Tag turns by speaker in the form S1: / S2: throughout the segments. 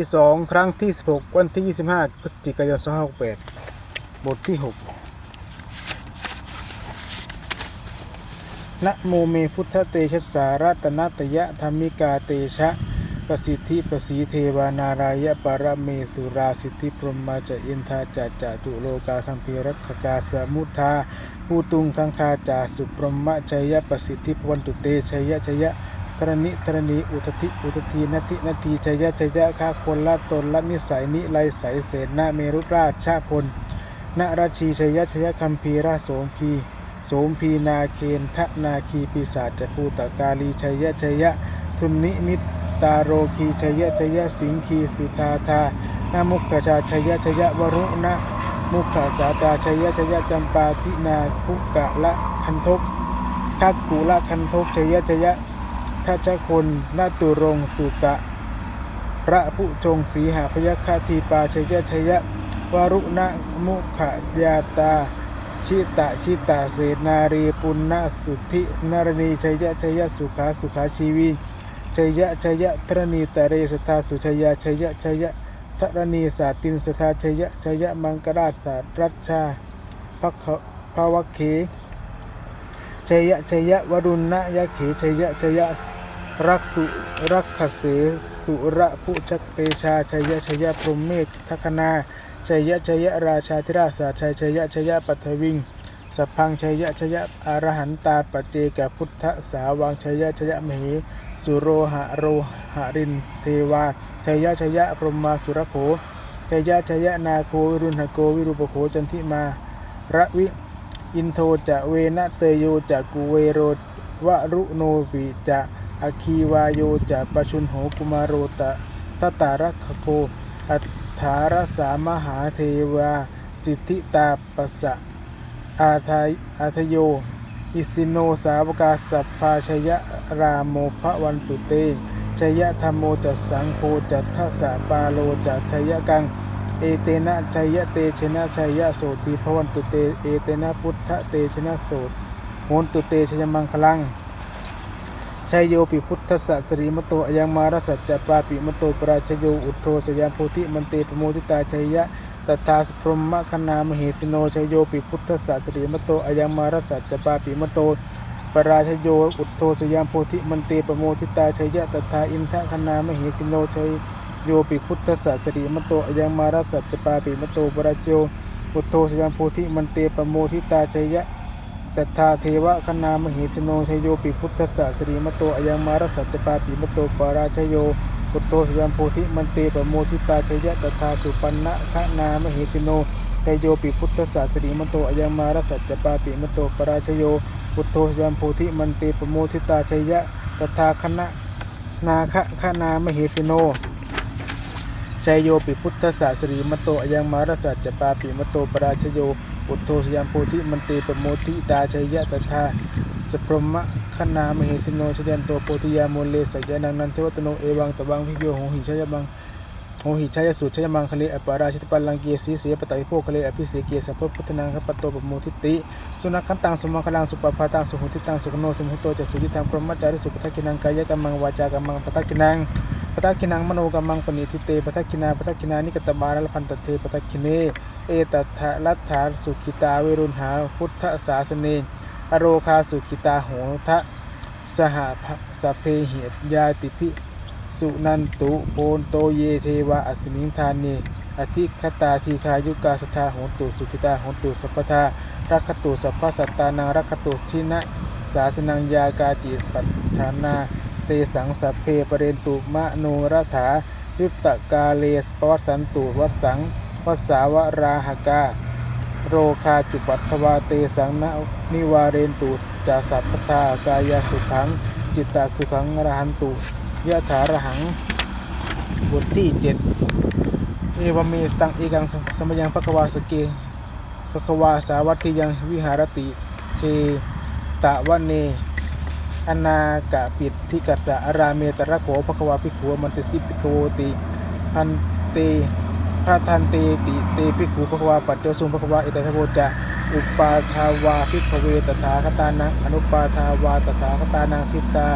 S1: ที่สองครั้งที่สิบหกวันที่ยี่สิบห้าพฤศจิกายนสองห้าหกแปดบทที่หกนะโมเมพุทธเตชะสารัตนาตยะธรรมิกาเตชะประสิทธิประสีเทวานารายะปรเมสุราสิทธิพรหมาจะอินทาจะจตุโลกาคัมภีรักกาสมุทาภูตุงคังคาจาสุพรหมชัยยะประสิทธิพวันตุเตชัยยะชัยยะ ธรณิธรณีอุทธิอุทธีนาทินาทีชยะชยะข้าคนละตนละนิสัยนิไลใสเสนาเมรุราชชาพลนราชีชยะชยะคัมภีราโสมพีโสมพีนาเคนทะนาคีปีศาจจภูตกาลีชยะชยะ ทุนนิมิตตาโรคีชยะชยะสิงคีสุธาธานามุขชาชยะชยะวรุณะมุขสาตาชยะชยะจำปาทินาคุกะละคันทกทักกุละคันทกชยะชยะ ทัชคนนาตุรงสุกะ พระผู้จงสีหาพยัคฆาทีปาชยชยวารุณมุขยาตา ชิตะชิตะเสนารีปุณณสุทธินารณีชยชยสุขาสุขาชีวีชยชยธรณีตเรสทาสุชยาชยชยธรณีสาตินสทาชยชยมังกราชสารัชชาพักภาวเค ชยะชยะวรุณะยะเขชยะชยะรักสุรักขเสสุระผู้ชักเตชาชยะชยะพรหมเมฆทัคนาชยะชยะราชาธิราชาชัยชยะชยะปัทวิงสัพพังชยะชยะอรหันตาปเจกพุทธสาวังชยะชยะมเหสุโรหะโรหะรินเทวาชยะชยะพรหมาสุรโขชยะชยะนาโควิรุณหโกวิรูปโขจันทิมาระวิ อินโทจะเวนะเตโยจะกุเวโรวะรุโนวิจะอคีวายโยจะปชุนโหกุมารโรตะตตารักโกอัฏฐารสามหาเทวา สิทธิตาปัสสะอาทายอาทโย อิสิโนสาวกาสัพพาชยะรามโมภวันตุเตชยะธรรมโมจัสสังโฆจัตทสสะปาโลจัชยะกัง เอเตนะชัยยะเตชนะชัยยะโสทีพวันตุเตเอเตนะพุทธเตชนะโสตโหนตุเตชยมังคลังชัยโยปิพุทธสัสริมโตอยังมารสัจจปาปิมโตปราชโยอุทโทสยามโพธิมันเตปโมทิตาชัยยะตถาสพรหมคณามเหสิโนชัยโยปิพุทธสัสริมโตอยังมารสัจจปาปิมโตปราชโยอุทโทสยามโพธิมันเตปโมทิตาชัยยะตถาอินทคณามเหสิโนชัย โยปิพุทธสัสริมโตอยังมารัสัจปาปิมโตปราชโยอุทโทสยามโพธิมันเตปโมทิตาชัยยะจัตถาเทวะคณามเหสโนชัยโยปิพุทธสัสริมโตอยังมารัสัจปาปิมโตปราชโยอุทโทสยามโพธิมันเตปโมทิตาชัยยะจัตถาสุปันนะคณามเหสโนชัยโยปิพุทธสัสริมโตอยังมารัสัจปาปิมโตปราชโยอุทโทสยามโพธิมันเตปโมทิตาชัยยะจัตถาคณะนาคะคณามเหสโน ชัยโยปิพุทธศาสรีมโตอยังมารสัจจปาปิมโตปราชโยอุทโทสยามโพธิมันติปโมทิตาชัยยะตถาสพรมะขณามเหสิโนชยันโตโพธิยามูลเลสัยานังนันเทวตโนเอวังตวังพิโยโหหิชยบัง โหหิชายสุชยมังคะเลอปาราชิตปัลลังเกียสีเสียปตวิโภคะเลอภิเสเกียสัพพพุทธนังคปโตปโมทิติสุนัขขันตังสมังคลังสุปปาตังสุหุติตังสุขโนสมุโตจะสุยิตังพรหมจาริสุปทักกินังกายกัมมังวาจากัมมังปทักกินังปทักินังมโนกัมมังปณิทิเตปทักินาปทักินานิกตบาลพันตเทปทักขิเนเอตัทะลัทธาสุขิตาเวรุณหาพุทธศาสเนอโรคาสุขิตาโหทะสหสพเพเหตยาติพิ สุนันตุโปนโตเยเทวะอสมิงทานเนอธิคตาทีคายุกาสทาโหนตุสุขิตาโหนตุสัพพทารักขตุสัพพสัตตานังรักขตุชินะสาสนังยากาจิปัฏฐานาเตสังสัพเพปเรนตุมะโนรัฐายุตตะกาเลสปวัสสันตุวัสสังวัสาวราหกาโรคาจุปัตวาเตสังนนิวาเรนตุจาสัพพทากายสุขัง จิตตสุขังอรหันตุ ยะถาระหังบทที่เจ็ดเอวเมตังเอกังสมยังพระกวาสเกพระกวาสาวัตถิยังวิหารติเชตะวันเนอนากะปิดที่กัสสะอาราเมตระโขภควาภิกขุมันติสิภิกขโวติพันเตพระทันเตติเตภิกขุภควาปัจเจสุภควาเอตทโวจะอุปาทาวาภิกขเวตถาคตานังอนุปาทาวาตถาคตานังทิตา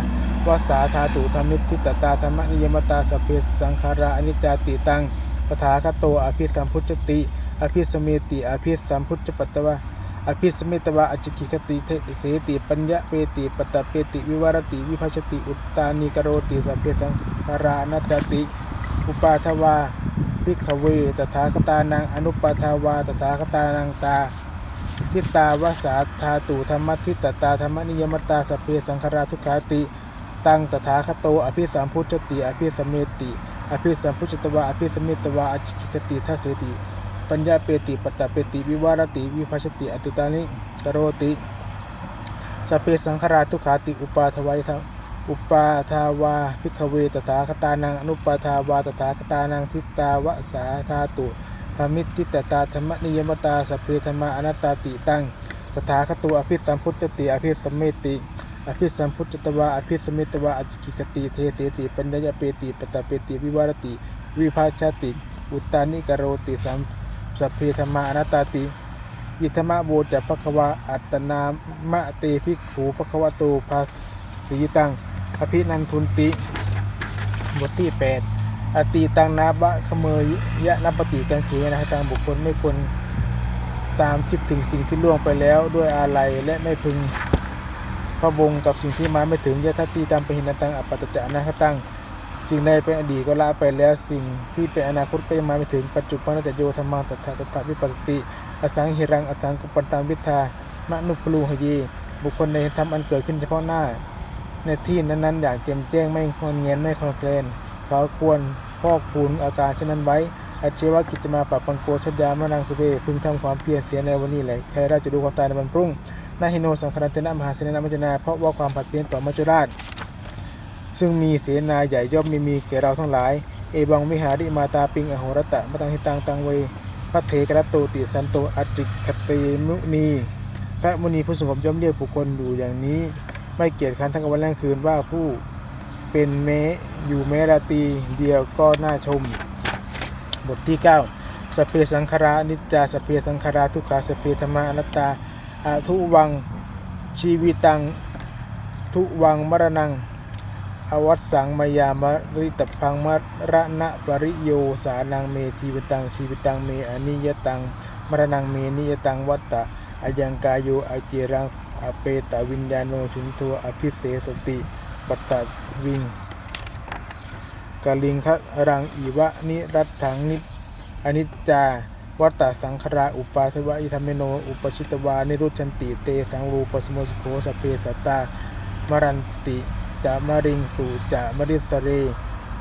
S1: วสาธาตุธรรมิทิตตาธรรมนิยมตาสเพสังขาราอนิจจติตังปทาคโตอภิสัมพุจติ อภิสเมติ อภิสัมพุจจปัตตวะอภิสเมตวะอจิกิคติเทเสติปัญญาเปติปตตเปติ วิวารติ วิภัชติ อุตตานิกโรติสัพเพสังขารานัจติ อุปาทวาภิกขเวตถาคตานังอนุปาทวาตถาคตานังตาทิตาวสาธาตุธรรมทิตตาธรรมนิยมตาสพเพสังขาราทุกขาติ ตังตถาคโต อภิสัมพุจติอภิสมเมติ อภิสัมพุจตวะอภิสมเมตวะอจิกิติทัสสติ ปัญญาเปติปัตตเปติ วิวารติ วิภัชติอตุตานิกโรติสเพสังขราทุขาติอุปาทวายทังอุปาทาวาภิกขเวตถาคตานังอนุปาทาวาตถาคตานังทิตาวสาธาตุธรรมิตติตตาธรรมนิยมตาสเพธรรมาอนัตตาติตังตถาคตุอภิสัมพุตติอภิสัมเมติ อภิสัมพุตตวะอภิสมเมตวะอจิกิกติเทเสติปัญญาเปติปตตเปติวิวารติ วิภาชติ อุตตานิกโรติสัมสัพเพธรรมานัตตาติอิธรรมะโบจะภควาอัตนามะเตภิกขูภควโตภาสีตังอภินันทุนติบทที่ 8 อตีตังนาบะขเมยยะนัปฏิกังเขนะตังบุคคลไม่ควรตามคิดถึงสิ่งที่ล่วงไปแล้วด้วยอาลัยและไม่พึง พะวงกับสิ่งที่มาไม่ถึงยะทัตตีตามไปหินตังอปปตจะอนาคตังสิ่งใดเป็นอดีตก็ละไปแล้วสิ่งที่เป็นอนาคตก็ยังมาไม่ถึงปัจจุบันจะโยธรรมังตถาตถาวิปัสสติ อสังหิรังอสังกุปันตังวิทามนุปลูหยีบุคคลในธรรมอันเกิดขึ้นเฉพาะหน้า ในที่นั้นๆ อย่างแจ่มแจ้งไม่คอนเงียนไม่คอนเคลนเขาควรพอกพูนอาการเช่นนั้นไว้อาชีวะกิจมาปรับปังโกชดยามนังสุเวพึงทำความเพียรเสียในวันนี้แหละใครราชจะดูความตายในวันพรุ่ง นาฮิโนสังครันเตนะมหาเสนามัจจนา เพราะว่าความผัดเปลี่ยนต่อมัจจุราช ซึ่งมีเสนาใหญ่ย่อมมีมีแก่เราทั้งหลาย เอบังมิหาริมาตาปิงอโหรตะมตังหิตังตังเวพระเทกรตโตติสันโตอัจิคตเตมุนีพระมุนีผู้สงบย่อมเรียกบุคคลอยู่อย่างนี้ ไม่เกียจคร้านทั้งวันและกลางคืนว่าผู้เป็นแม้อยู่แม้ราตีเดียวก็น่าชม บทที่ 9สเพสังขารานิจจาสเพสังขาราทุกขาสเพธรรมาอนัตตา อาทุวังชีวิตัง ทุวังมรณัง อวัตสังมายามริตพังมรณะปริโยสานังเมชีวิตังชีวิตังเมอนิยตังมรณังเมนิยตังวัตตะอายังกายโยอาเจรังอเปตวิญญาโนชุนทัวอภิเสสติปัตตวิงกลิงคะรังอีวะนิรัตถังนิอนิจจา วัตตสังขราอุปาสวะอิธรรมโน อุปชิตวา นิรุชันติ เตสังรูปสมุสโคสเพสตามรันติจะมริงสูจะมริสเร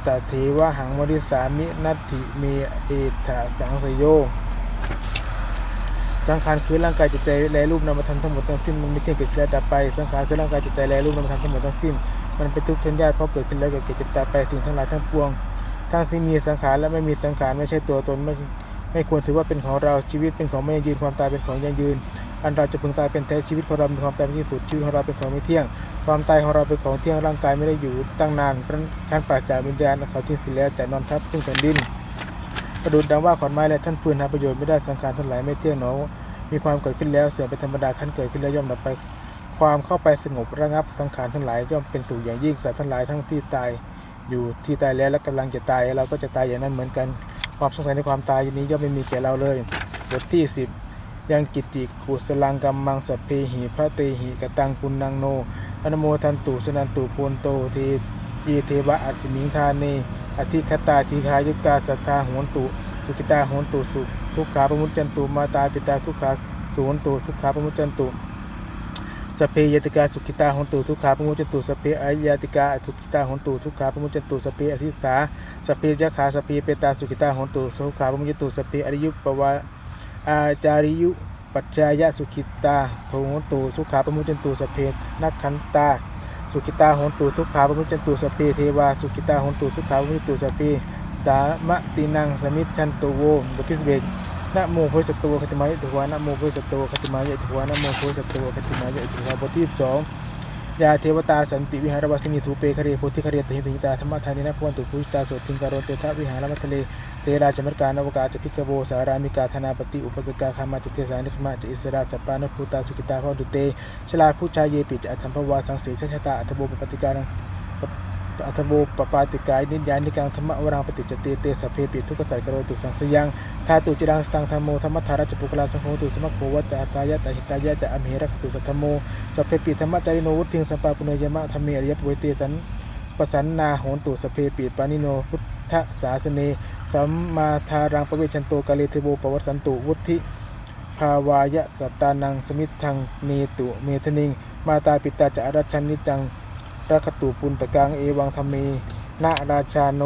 S1: สเทวะหังมริสามินัตถิเมเอถาสังสยโย สังขารคือร่างกายจิตใจและรูปนามธรรมทั้งหมดทั้งสิ้นมันไม่เที่ยงเกิดขึ้นและดับไป สังขารคือร่างกายจิตใจและรูปนามธรรมทั้งหมดทั้งสิ้น มันเป็นทุกข์ทนยากเพราะเกิดขึ้นแล้วเกิดแก่เจ็บตาไปสิ่งทั้งหลายทั้งปวง ทั้งที่มีสังขารและไม่มีสังขารไม่ใช่ตัวตนไม่ ไม่ควรถือว่าเป็นของเราชีวิตเป็นของไม่ยั่งยืนความตายเป็นของยั่งยืน อันเราจะพึงตายเป็นแท้ชีวิตของเราเป็นความตายเป็นที่สุดชีวิตของเราเป็นของไม่เที่ยง ความตายของเราเป็นของเที่ยงร่างกายไม่ได้อยู่ตั้งนานเพราะการปราศจากวิญญาณเขาทิ้งสิแล้วจะนอนทับซึ่งแผ่นดินประดุดดังว่าขอนไม้และท่านฟืนหาประโยชน์ไม่ได้สังขารทั้งหลายไม่เที่ยงหนอมีความเกิดขึ้นแล้วเสื่อมเป็นธรรมดาขั้นเกิดขึ้นแล้วย่อมดับไป ความเข้าไปสงบระงับสังขารทั้งหลายย่อมเป็นสุขอย่างยิ่งสัตว์ทั้งหลายทั้งที่ตายอยู่ที่ตายแล้วและกำลังจะตายเราก็จะตายอย่างนั้นเหมือนกัน ความสงสัยในความตายนี้ย่อมไม่มีแก่เราเลยบทที่10ยังกิจจิกุสลังกัมมังสเพหิพระเตหิกตังปุณนังโนอนโมทันตุสนันตุโพนโตเทยีเทวะอัสมิงทาเนอธิคตาทีคายุตตาสัทธาโหนตุสุกิตาโหนตุสุทุกขาปมุจจันตุมาตาปิตาทุกขาสุโหนตุทุกขาปมุจจันตุ สเพยติกาสุขิตาหนตุทุกขาปมุจตุสเพอายติกาทุกิตาหนตุทุกขาปมุจตุสเพอธิสาสเพยะขาสเพเปตาสุขิตาหนตุทุกขาปมุจตุสเพอริยุปวาอาจาริยุปัจจายะสุขิตาโหนตุสุขาปมุจตุสเพนักขันตาสุขิตาหนตุทุกขาปมุจตุสเพเทวาสุขิตาหนตุทุกขาปมุจตุสเพสามะตินังสมิจฉันตุโวบทที่สิบเอ็ด นะโมโพธิสัตว์คติมายะตุวานะโมโพธิสัตว์คติมายะตุวานะโมโพธิสัตว์คติมายะตุวาบทที่สองยาเทวตาสันติวิหารวัสินีทูเปคเรโพธิคเรตหิติหิตาธรรมทานินะพวันตุภูชิตาโสติงการโรเตทะวิหารมัทะเลเทราจมรการนวกาจพิกโวสารามิกาธนาปฏิอุปสกาคามาจเทสานิคมาจอิสราสัปปานภูตาสุกิตาพดุเตชลาผู้ชายเยปิจอัตถัมภวาสังเสชชะตาอัตโบปปติการัง อัตโบปปาติกายนิยานิกังธรรมวรังปฏิจจติเตสพเพปิทุกขสัยกโรตุสังสยังทาตุจิรังสตังธรรมโมธรรมธาราจปุกลาสังโฆตุสมะโควัตตาตายะตหิตายะจะอมเหรคตุสัทธโมสพเพปิธรรมจาริโนวุฒิงสัมปาปุเนยมะธรรมเอริยปเวเตสันปสันนาโหนตุสพเพปิปานิโนพุทธศาสเนสัมมาทารังปเวชันโตกาเลเทโบปวัสันตุวุฒิภาวายะสัตตานังสมิทธังเนตุเมทนิง มาตาปิตาจะอารัชชันนิจัง รักขตุปุนตะกังเอวังธรรมเมนาราชาโน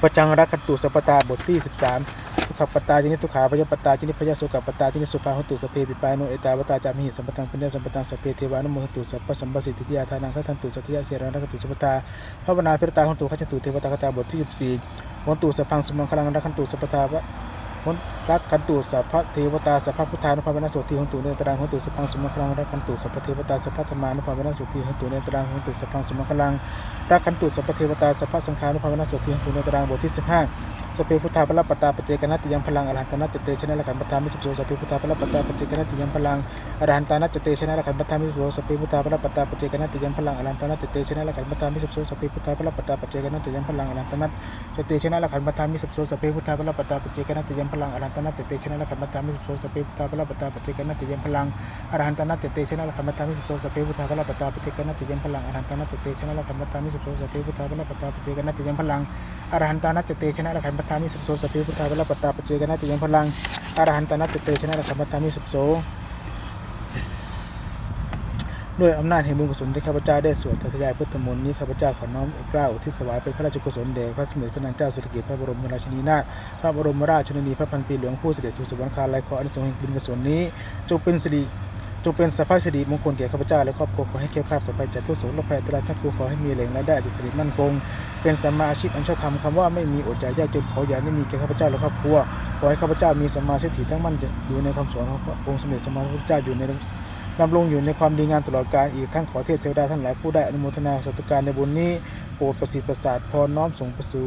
S1: ประจังรักขตุสัพตาบทที่ 13ทุกขปตาจินิทุกขาพยปตาจินิพยสุขปตาจินิสุภาหตุสเพปิปายโนเอตาวตาจามิหิสัมปตังปัญญาสัมปตังสพเพเทวานุโมหตุสัพพสัมปสิทธิยาทานังทัทันตุสัทธิยาเสรังรักตุสัพพตาภาวนาพิรตาหตุขจตุเทวตาคตาบทที่ 14หนตุสัพพังสมังคลังรักขันตุสัพพตาว หนรักขันตุสัพพะเทวตาสัพพะพุทธานุภาพนะโสติหงตุเนตรังหงตุสัพพังสมคลังรักขันตุสัพพะเทวตาสัพพะธรรมานุภาพนะโสติหงตุเนตรังหงตุสัพพังสมคลังรักขันตุสัพพะเทวตาสัพพะสังฆานุภาพนะโสติหงตุเนตรังบทที่สิบห้าสพเพพุทธาพระปตาปเจกนัตติยังพลังอรหันตนัตเตชนะละขันปทามิสุโสสพเพพุทธาพระปตาปเจกนัตติยังพลังอรหันตนัตเตชนะละขันปทามิสุโสสพเพพุทธาพระปตาปเจกนัตติยังพลังอรหันตนัตเตชนะละขันปทามิสุโสสพเพพุทธาพระปตาปเจกนัตติยังพลังอรหันตนัตเตชนะละขันปทามิสัพโสสพเพพุทธาพระปตาปเจกนัตติยมพลังอรหันตนัตเตชนะละขันปทามิสัพโสสพเพพุทธาพระปตาปเจกนัตติยมพลังอรหันตนัตเตชนะละขันปทามิสัพโสสพเพพุทธาพระปตาปเจกนัตติยมพลังอรหันตนัตเตชนะละขันปทามิสัพโสสพเพพุทธาพระปตาปเจกนัตติยมพลังอรหันตนัตเตชนะละขันธ์ปทามิสัพโสสพเพพุทธาพระปตตาปเจกนัตติยมพลังอรหันตนัตเตชนะละขันธ์ปทามิสัพโสด้วยอำนาจแห่งบุญกุศลที่ข้าพเจ้าได้สวดทยายพุทธมนต์นี้ข้าพเจ้าขอน้อมเกล้าที่ถวายเป็นพระราชกุศลแด่พระสมเด็จพระนางเจ้าสิริกิติ์พระบรมราชินีนาถพระบรมราชชนนีพระพันปีหลวงผู้เสด็จสู่สวรรคาลัยขออนุสงส์แห่งบุญกุศลนี้จงเป็นสิริ จงเป็นสัพพสิริมงคลแก่ข้าพเจ้าและครอบครัวขอให้แก้วคลาดปลอดภัยจากทุกโศกโรคภัยตราทั้งปวงขอให้มีแหล่งรายได้อันสิริมั่นคง เป็นสัมมาอาชีพอันชอบธรรมคำว่าไม่มีอดอยากยากจนขออย่าได้มีแก่ข้าพเจ้าและครอบครัวขอให้ข้าพเจ้ามีสัมมาสติทั้งมั่นอยู่ในคำสอนขององค์สมเด็จสมมาสัมพุทธเจ้าอยู่ในดำรงอยู่ในความดีงามตลอดกาลอีกทั้งขอเทพเทวดาทั้งหลายผู้ได้อนุโมทนาสัตการในบุญนี้โปรดประสิทธิ์ประสาทพรน้อมส่งประสู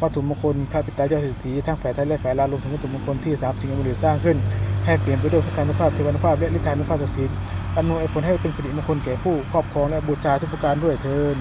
S1: วัตถุมงคลพระปิตาเจ้าสิทธิทั้งฝ่ายไทยและฝ่ายลาวรวมถึงวัตถุมงคลที่สามสิ่งอมุริสร้างขึ้น ให้เปลี่ยนไปด้วยพุทธานุภาพเทวานุภาพและฤทธานุภาพศักดิ์สิทธิ์อำนวยผลให้เป็นสิริมงคลแก่ผู้ครอบครองและบูชาทุกประการด้วยเทิน